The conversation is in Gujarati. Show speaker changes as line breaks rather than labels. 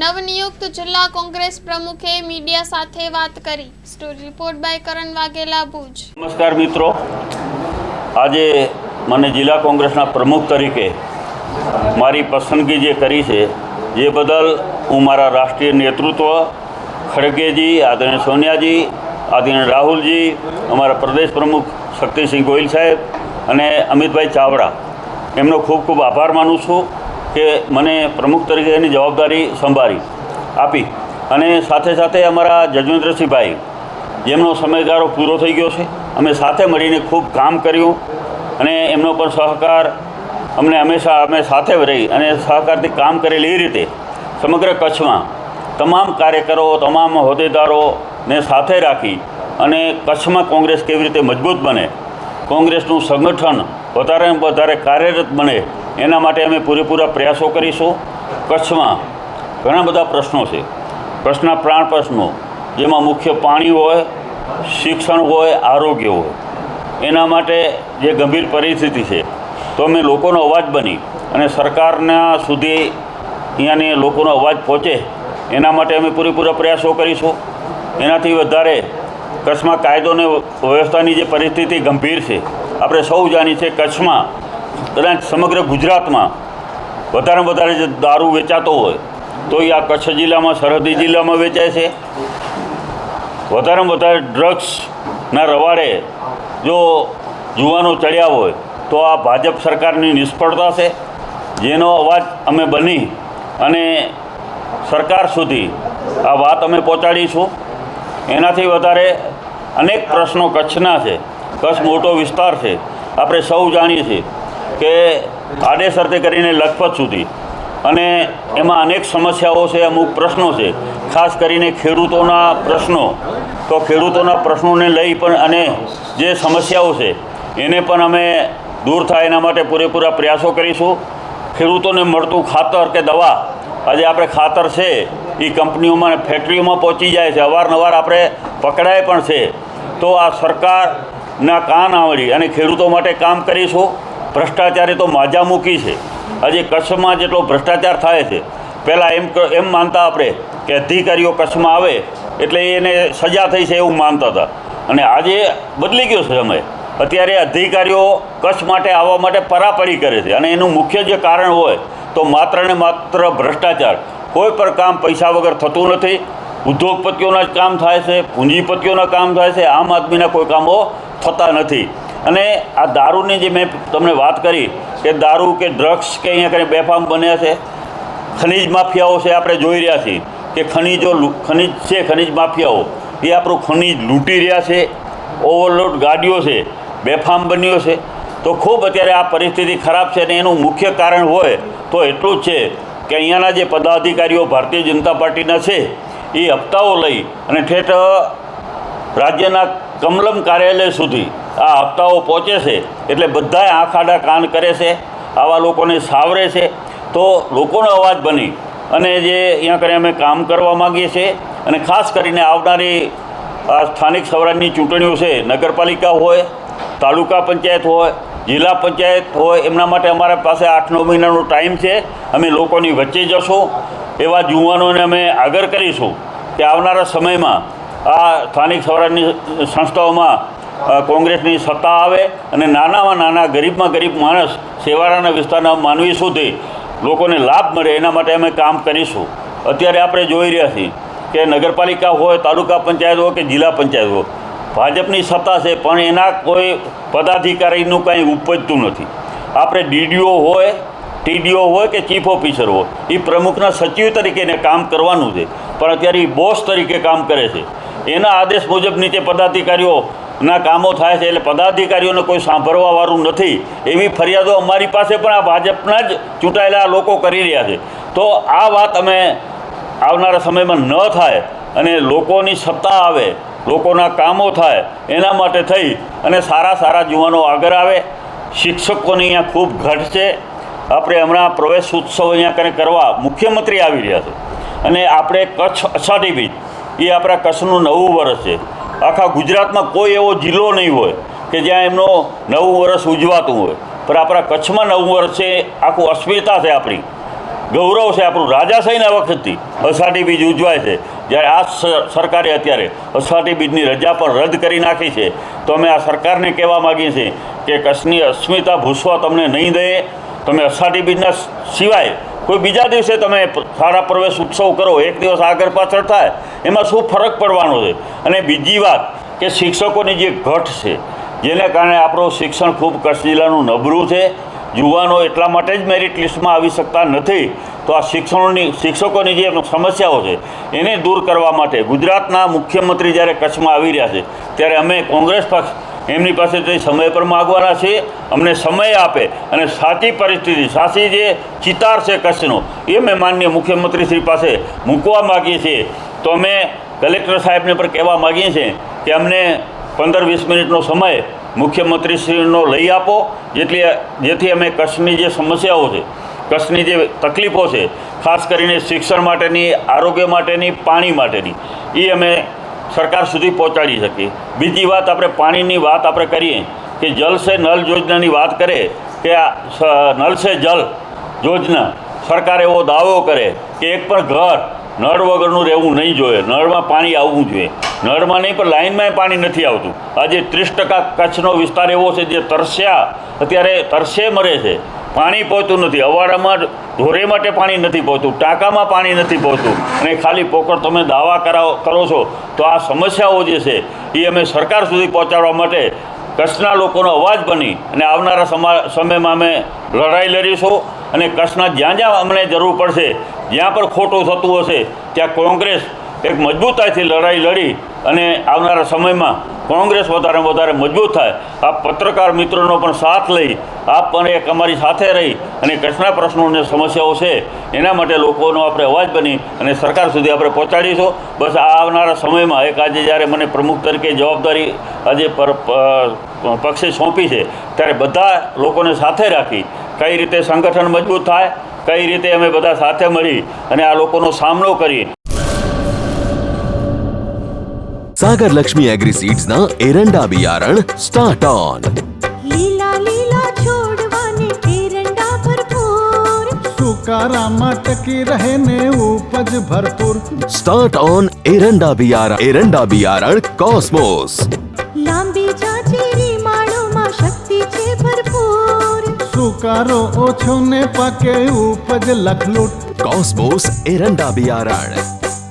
નવનિયુક્ત જિલ્લા કોંગ્રેસ પ્રમુખે મીડિયા સાથે વાત કરી. Story report by Karan Vaghela, Bhuj.
નમસ્કાર મિત્રો. આજે મને જિલ્લા કોંગ્રેસના પ્રમુખ તરીકે મારી પસંદગી જે કરી છે, જે બદલ હું મારા રાષ્ટ્રીય નેતૃત્વ ખડગેજી, આદરણીય સોનિયાજી, આદરણીય રાહુલજી, અમારા પ્રદેશ પ્રમુખ શક્તિસિંહ ગોહિલ સાહેબ અને અમિતભાઈ ચાવડા, એમનો ખૂબ ખૂબ આભાર માનું છું. કે મને પ્રમુખ તરીકે એની જવાબદારી સંભાળી, આપી. અને સાથે સાથે અમારા જજવેન્દ્રસિંહભાઈ જેમનો સમયગાળો પૂરો થઈ ગયો છે, અમે સાથે મળીને ખૂબ કામ કર્યું અને એમનો પણ સહકાર અમને હંમેશા, અમે સાથે રહી અને સહકારથી કામ કરેલી એ રીતે સમગ્ર કચ્છમાં તમામ કાર્યકરો, તમામ હોદ્દેદારોને સાથે રાખી અને કચ્છમાં કોંગ્રેસ કેવી રીતે મજબૂત બને, કોંગ્રેસનું સંગઠન વધારે વધારે કાર્યરત બને એના માટે અમે પૂરેપૂરા પ્રયાસો કરીશું. કચ્છમાં ઘણા બધા પ્રશ્નો છે. પ્રશ્ન પ્રાણ પ્રશ્નો, જેમાં મુખ્ય પાણી હોય, શિક્ષણ હોય, આરોગ્ય હોય. એના માટે જે ગંભીર પરિસ્થિતિ છે, તો અમે લોકોનો અવાજ બની અને સરકારના સુધી અહીંયાની લોકોનો અવાજ પહોંચે, એના માટે અમે પૂરેપૂરા પ્રયાસો કરીશું. એનાથી વધારે કચ્છમાં કાયદો અને વ્યવસ્થાની જે પરિસ્થિતિ ગંભીર છે, આપણે સૌ જાણીએ છીએ કચ્છમાં કદાચ સમગ્ર ગુજરાતમાં વધારેમાં વધારે જે દારૂ વેચાતો હોય, તો એ આ કચ્છ જિલ્લામાં, સરહદી જિલ્લામાં વેચાય છે. વધારેમાં વધારે ડ્રગ્સના રવાડે જો જુવાનો ચડ્યા હોય, તો આ ભાજપ સરકારની નિષ્ફળતા છે. જેનો અવાજ અમે બની અને સરકાર સુધી આ વાત અમે પહોંચાડીશું. એનાથી વધારે અનેક પ્રશ્નો કચ્છના છે. કચ્છ મોટો વિસ્તાર છે. આપણે સૌ જાણીએ છીએ. કે આડેસરથી કરીને લખપત સુધી. અને એમાં અનેક સમસ્યાઓ છે, અમુક પ્રશ્નો છે. ખાસ કરીને ખેડૂતોના પ્રશ્નો. તો ખેડૂતોના પ્રશ્નોને લઈ પણ અને જે સમસ્યાઓ છે, એને પણ અમે દૂર થાય એના માટે પૂરેપૂરા પ્રયાસો કરીશું. ખેડૂતોને મળતું ખાતર કે દવા, આજે આપણે ખાતર છે, એ કંપનીઓમાં ફેક્ટરીઓમાં પહોંચી જાય છે. અવારનવાર આપણે પકડાય પણ છે. તો આ સરકારના કાન આવડી અને ખેડૂતો માટે કામ કરીશું. ભ્રષ્ટાચારે તો માજા મૂકી છે. આજે કચ્છમાં જેટલો ભ્રષ્ટાચાર થાય છે, પહેલાં એમ એમ માનતા આપણે કે અધિકારીઓ કચ્છમાં આવે એટલે એને સજા થઈ છે એવું માનતા હતા. અને આજે બદલી ગયો છે સમય. અત્યારે અધિકારીઓ કચ્છ માટે આવવા માટે પરાપરી કરે છે. અને એનું મુખ્ય જે કારણ હોય તો માત્ર ને માત્ર ભ્રષ્ટાચાર. કોઈ પણ કામ પૈસા વગર થતું નથી. ઉદ્યોગપતિઓના જ કામ થાય છે, પૂંજીપતિઓના કામ થાય છે. આમ આદમીના કોઈ કામો થતા નથી. અને આ દારૂની જે મેં તમને વાત કરી કે દારૂ કે ડ્રગ્સ કે અહીંયા કંઈ બેફામ બન્યા છે, ખનિજ માફિયાઓ છે આપણે જોઈ રહ્યા છીએ કે ખનિજો ખનિજ છે, ખનિજ માફિયાઓ. એ આપણું ખનિજ લૂંટી રહ્યા છે, ઓવરલોડ ગાડીઓ છે, બેફામ બન્યો છે. તો ખૂબ અત્યારે આ પરિસ્થિતિ ખરાબ છે અને એનું મુખ્ય કારણ હોય તો એટલું જ છે કે અહીંયાના જે પદાધિકારીઓ ભારતીય જનતા પાર્ટીના છે, એ હપ્તાઓ લઈ અને ઠેઠ રાજ્યના કમલમ કાર્યાલય સુધી આ હપ્તાઓ પહોંચે છે, એટલે બધાએ આંખ આડા કાન કરે છે, આવા લોકોને સાવરે છે. તો લોકોનો અવાજ બની અને જે અહીંયા કરીને અમે કામ કરવા માગીએ છીએ અને ખાસ કરીને આવનારી આ સ્થાનિક સ્વરાજની ચૂંટણીઓ છે, નગરપાલિકા હોય, તાલુકા પંચાયત હોય, જિલ્લા પંચાયત હોય, એમના માટે અમારા પાસે આઠ નવ મહિનાનો ટાઈમ છે. અમે લોકોની વચ્ચે જશું. એવા યુવાનોને અમે આગળ કરીશું કે આવનારા સમયમાં આ સ્થાનિક સ્વરાજની સંસ્થાઓમાં કોંગ્રેસની સત્તા આવે અને નાનામાં નાના, ગરીબમાં ગરીબ માણસ સેવાળાના વિસ્તારના માનવી સુધી લોકોને લાભ મળે, એના માટે અમે કામ કરીશું. અત્યારે આપણે જોઈ રહ્યા છીએ કે નગરપાલિકા હોય, તાલુકા પંચાયત હોય કે જિલ્લા પંચાયત હોય, ભાજપની સત્તા છે, પણ એના કોઈ પદાધિકારીનું કાંઈ ઉપજતું નથી. આપણે ડીડીઓ હોય, ટીડીઓ હોય કે ચીફ ઓફિસર હોય, એ પ્રમુખના સચિવ તરીકે એને કામ કરવાનું છે. પણ અત્યારે એ બોસ તરીકે કામ કરે છે. એના આદેશ મુજબ નીચે પદાધિકારીઓના કામો થાય છે એટલે પદાધિકારીઓને કોઈ સાંભળવાવાળું નથી. એવી ફરિયાદો અમારી પાસે પણ આ ભાજપના જ ચૂંટાયેલા લોકો કરી રહ્યા છે. તો આ વાત અમે આવનારા સમયમાં ન થાય અને લોકોની સત્તા આવે, લોકોના કામો થાય, એના માટે થઈ અને સારા સારા યુવાનો આગળ આવે. શિક્ષકોની અહીંયા ખૂબ ઘટ છે. આપણે હમણાં પ્રવેશ ઉત્સવ અહીંયા કંઈ કરવા મુખ્યમંત્રી આવી રહ્યા છે. અને આપણે કચ્છ અષાઢી બીજ, એ આપણા કચ્છનું નવું વર્ષ છે. આખા ગુજરાતમાં કોઈ એવો જિલ્લો નહીં હોય કે જ્યાં એમનો નવું વર્ષ ઉજવાતું હોય. પણ આપણા કચ્છમાં નવું વર્ષ છે, આખું અસ્મિતા છે આપણી. ગૌરવ છે આપણું. રાજાશાહીના વખતથી. અષાઢી બીજ ઉજવાય છે. જ્યારે આ સરકારે અત્યારે અષાઢી બીજની રજા પણ રદ કરી નાખી છે. તો અમે આ સરકારને કહેવા માગીએ છીએ કે કચ્છની અસ્મિતા ભૂસવા તમને નહીં દે. તમે અષાઢી બીજના સિવાય કોઈ બીજા દિવસે તમે શાળા પ્રવેશ ઉત્સવ કરો, એક દિવસ આગળ પાછળ થાય, એમાં શું ફરક પડવાનો છે? અને બીજી વાત કે શિક્ષકોની જે ઘટ છે, જેને કારણે આપણું શિક્ષણ ખૂબ કચ્છ જિલ્લાનું નબળું છે, યુવાનો એટલા માટે જ મેરિટ લિસ્ટમાં આવી શકતા નથી, તો આ શિક્ષણની, શિક્ષકોની જે સમસ્યાઓ છે, એને દૂર કરવા માટે ગુજરાતના મુખ્યમંત્રી જ્યારે કચ્છમાં આવી રહ્યા છે, ત્યારે અમે કોંગ્રેસ પક્ષ એમની પાસેથી સમય પર માગવાના છે, અમને સમય આપે અને સાચી પરિસ્થિતિ, સાચી જે ચિતાર છે કચ્છનો, એ મેં માનનીય મુખ્યમંત્રી શ્રી પાસે મૂકવા માગીએ છીએ. તો અમે કલેક્ટર સાહેબને પણ કહેવા માગીએ છીએ કે અમને પંદર વીસ મિનિટનો સમય મુખ્યમંત્રીશ્રીનો લઈ આપો, જેટલી જેથી અમે કચ્છની જે સમસ્યાઓ છે, કચ્છની જે તકલીફો છે, ખાસ કરીને શિક્ષણ માટેની, આરોગ્ય માટેની, પાણી માટેની એ અમે સરકાર સુધી પહોંચાડી શકીએ બીજી વાત આપણે પાણીની વાત આપણે કરીએ કે જલ સે નલ યોજનાની વાત કરે કે આ નલ સે જલ યોજના સરકાર એવો દાવો કરે કે એક પણ ઘર નળ વગરનું રહેવું નહીં જોઈએ. નળમાં પાણી આવવું જોઈએ. નળમાં નહીં, પણ લાઇનમાં પાણી નથી આવતું. આજે ત્રીસ ટકા કચ્છનો વિસ્તાર એવો છે જે તરસ્યા, અત્યારે તરસે મરે છે. પાણી પહોંચતું નથી. અવાડામાં ઢોરે માટે પાણી નથી પહોંચતું, ટાંકામાં પાણી નથી પહોંચતું. અને ખાલી પોકળ તમે દાવા કરાવો કરો છો, તો આ સમસ્યાઓ જે છે, એ અમે સરકાર સુધી પહોંચાડવા માટે કચ્છના લોકોનો અવાજ બની અને આવનારા સમા સમયમાં અમે લડાઈ લડીશું અને કચ્છના જ્યાં જ્યાં અમને જરૂર પડશે, જ્યાં પણ ખોટું થતું હશે, ત્યાં કોંગ્રેસ એક મજબૂતાઈથી લડાઈ લડી અને આવનારા સમયમાં કોંગ્રેસ વધારે વધારે મજબૂત થાય. આ પત્રકાર મિત્રોનો પણ સાથ લઈ, આપ પણ એક અમારી સાથે રહી અને કચ્છના પ્રશ્નોને સમસ્યાઓ છે, એના માટે લોકોનો આપણે અવાજ બની અને સરકાર સુધી આપણે પહોંચાડીશું. બસ આ આવનારા સમયમાં એક આજે જ્યારે મને પ્રમુખ તરીકે જવાબદારી આજે પક્ષે સોંપી છે, ત્યારે બધા લોકોને સાથે રાખી કઈ રીતે સંગઠન મજબૂત થાય, કઈ રીતે અમે બધા સાથે મળી અને આ લોકોનો સામનો કરી
સાગર લક્ષ્મી એગ્રીસીડ્સ ના એરંડા બિયારણ સ્ટાર્ટ ઓન
લીલા લીલા છોડવાને એરંડા ભરપૂર
સુકારામાં ટકી રહે ને ઉપજ ભરપૂર
સ્ટાર્ટ ઓન એરંડા બિયારણ એરંડા બિયારણ કોસ્મોસ
લાંબી જાચેરી માળોમાં શક્તિ છે ભરપૂર
સુકારો ઓછો ને પાકે ઉપજ લખલૂટ
કોસ્મોસ એરંડા બિયારણ